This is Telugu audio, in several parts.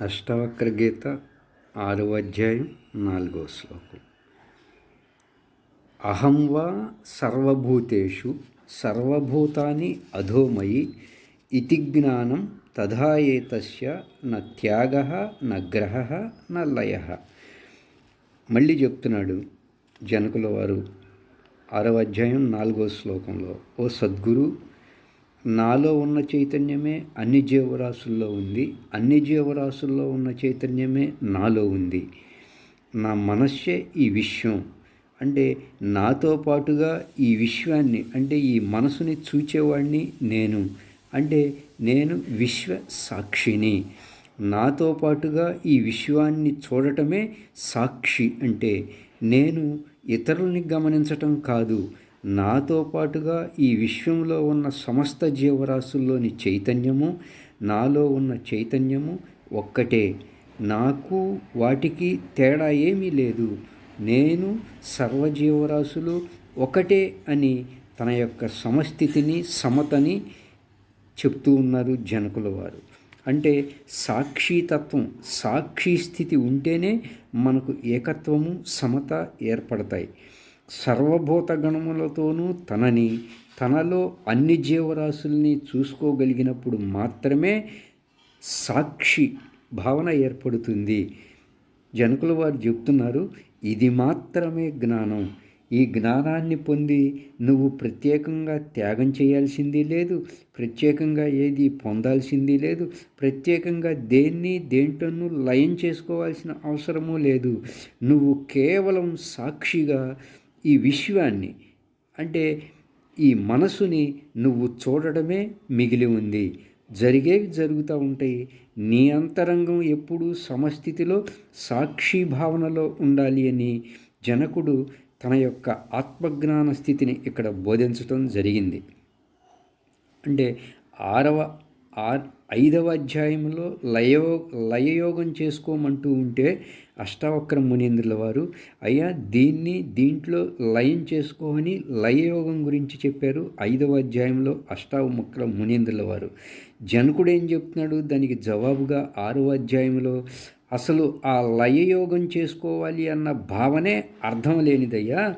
అష్టవక్ర గీత ఆరవ అధ్యాయం నాలుగో శ్లోకం. అహం వా సర్వభూతేషు సర్వభూతాని అధోమయి ఇతి జ్ఞానం తథా ఏతస్య న త్యాగ న గ్రహ న లయ. మళ్ళీ చెప్తున్నాడు జనకుల వారు ఆరవ అధ్యాయం నాలుగో శ్లోకంలో ఓ సద్గురు నాలో ఉన్న చైతన్యమే అన్ని జీవరాశుల్లో ఉంది. అన్ని జీవరాశుల్లో ఉన్న చైతన్యమే నాలో ఉంది. నా మనస్సే ఈ విశ్వం. అంటే నాతో పాటుగా ఈ విశ్వాన్ని అంటే ఈ మనసుని చూచేవాడిని నేను. అంటే నేను విశ్వ సాక్షిని. నాతో పాటుగా ఈ విశ్వాన్ని చూడటమే సాక్షి. అంటే నేను ఇతరుల్ని గమనించటం కాదు. నాతో పాటుగా ఈ విశ్వంలో ఉన్న సమస్త జీవరాశుల్లోని చైతన్యము నాలో ఉన్న చైతన్యము ఒక్కటే. నాకు వాటికి తేడా ఏమీ లేదు. నేను సర్వజీవరాశులు ఒకటే అని తన యొక్క సమస్థితిని సమతని చెప్తూ ఉన్నారు జనకుల వారు. అంటే సాక్షితత్వం సాక్షి స్థితి ఉంటేనే మనకు ఏకత్వము సమత ఏర్పడతాయి. సర్వభూత గణములతోనూ తనని తనలో అన్ని జీవరాశుల్ని చూసుకోగలిగినప్పుడు మాత్రమే సాక్షి భావన ఏర్పడుతుంది. జనకుల వారు చెప్తున్నారు ఇది మాత్రమే జ్ఞానం. ఈ జ్ఞానాన్ని పొంది నువ్వు ప్రత్యేకంగా త్యాగం చేయాల్సింది లేదు ప్రత్యేకంగా ఏది పొందాల్సింది లేదు ప్రత్యేకంగా దేన్ని దేంట్లోనూ లయం చేసుకోవాల్సిన అవసరమూ లేదు. నువ్వు కేవలం సాక్షిగా ఈ విశ్వాన్ని అంటే ఈ మనసుని నువ్వు చూడడమే మిగిలి ఉంది. జరిగేవి జరుగుతూ ఉంటాయి. నీ అంతరంగం ఎప్పుడూ సమస్థితిలో సాక్షి భావనలో ఉండాలి అని జనకుడు తన యొక్క ఆత్మజ్ఞాన స్థితిని ఇక్కడ బోధించటం జరిగింది. అంటే ఆరవ ఆ ఐదవ అధ్యాయంలో లయో లయయోగం చేసుకోమంటూ ఉంటే అష్టావక్ర మునీంద్రుల వారు అయ్యా దీన్ని దీంట్లో లయం చేసుకోని లయయోగం గురించి చెప్పారు ఐదవ అధ్యాయంలో అష్టావక్ర మునీంద్రుల వారు. జనకుడు ఏం చెప్తున్నాడు? దానికి జవాబుగా ఆరవ అధ్యాయంలో అసలు ఆ లయయోగం చేసుకోవాలి అన్న భావనే అర్థం లేనిదయ్యా.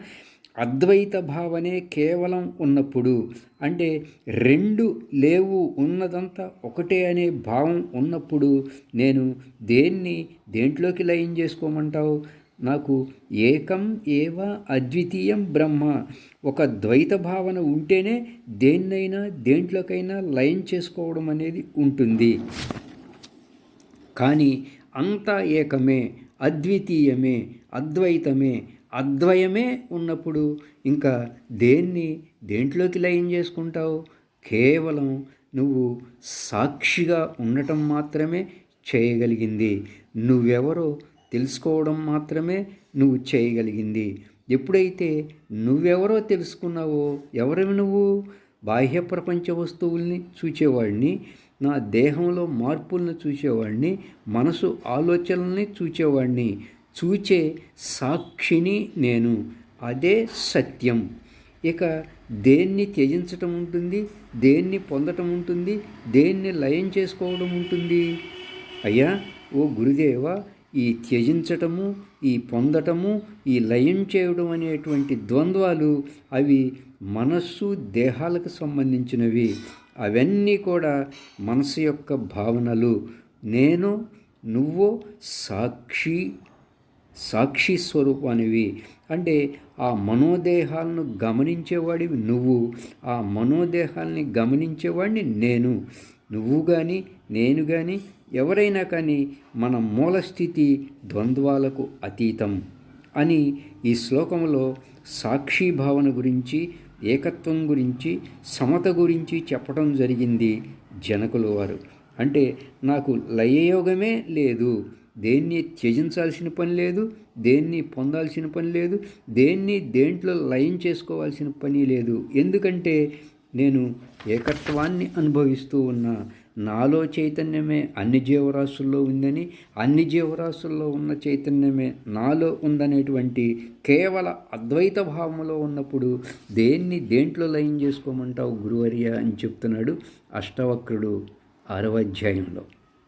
అద్వైత భావనే కేవలం ఉన్నప్పుడు అంటే రెండు లేవు ఉన్నదంతా ఒకటే అనే భావం ఉన్నప్పుడు నేను దేన్ని దేంట్లోకి లయం చేసుకోమంటావు? నాకు ఏకం ఏవ అద్వితీయం బ్రహ్మ. ఒక ద్వైత భావన ఉంటేనే దేన్నైనా దేంట్లోకైనా లయం చేసుకోవడం అనేది ఉంటుంది. కానీ అంతా ఏకమే అద్వితీయమే అద్వైతమే అద్వయమే ఉన్నప్పుడు ఇంకా దేన్ని దేంట్లోకి లయం చేసుకుంటావు? కేవలం నువ్వు సాక్షిగా ఉండటం మాత్రమే చేయగలిగింది. నువ్వెవరో తెలుసుకోవడం మాత్రమే నువ్వు చేయగలిగింది. ఎప్పుడైతే నువ్వెవరో తెలుసుకున్నావో ఎవరివి నువ్వు? బాహ్య ప్రపంచ వస్తువుల్ని చూచేవాడిని నా దేహంలో మార్పులను చూసేవాడిని మనసు ఆలోచనల్ని చూచేవాడిని. చూచే సాక్షిని నేను. అదే సత్యం. ఇక దేన్ని త్యజించటం ఉంటుంది? దేన్ని పొందటం ఉంటుంది? దేన్ని లయం చేసుకోవడం ఉంటుంది? అయ్యా ఓ గురుదేవ ఈ త్యజించటము ఈ పొందటము ఈ లయం చేయడం అనేటువంటి ద్వంద్వాలు అవి మనస్సు దేహాలకు సంబంధించినవి. అవన్నీ కూడా మనసు యొక్క భావనలు. నేను నువ్వు సాక్షి సాక్షి స్వరూపానివి. అంటే ఆ మనోదేహాలను గమనించేవాడివి నువ్వు. ఆ మనోదేహాల్ని గమనించేవాడిని నేను. నువ్వు కానీ నేను కానీ ఎవరైనా కానీ మన మూలస్థితి ద్వంద్వాలకు అతీతం అని ఈ శ్లోకంలో సాక్షి భావన గురించి ఏకత్వం గురించి సమత గురించి చెప్పడం జరిగింది జనకుల వారు. అంటే నాకు లయయోగమే లేదు. దేన్ని త్యజించాల్సిన పని లేదు దేన్ని పొందాల్సిన పని లేదు దేన్ని దేంట్లో లయం చేసుకోవాల్సిన పని లేదు. ఎందుకంటే నేను ఏకత్వాన్ని అనుభవిస్తూ ఉన్న నాలో చైతన్యమే అన్ని జీవరాశుల్లో ఉందని అన్ని జీవరాశుల్లో ఉన్న చైతన్యమే నాలో ఉందనేటువంటి కేవల అద్వైత భావంలో ఉన్నప్పుడు దేన్ని దేంట్లో లయం చేసుకోమంటావు గురువర్య అని చెప్తున్నాడు అష్టవక్రుడు ఆరవ అధ్యాయంలో.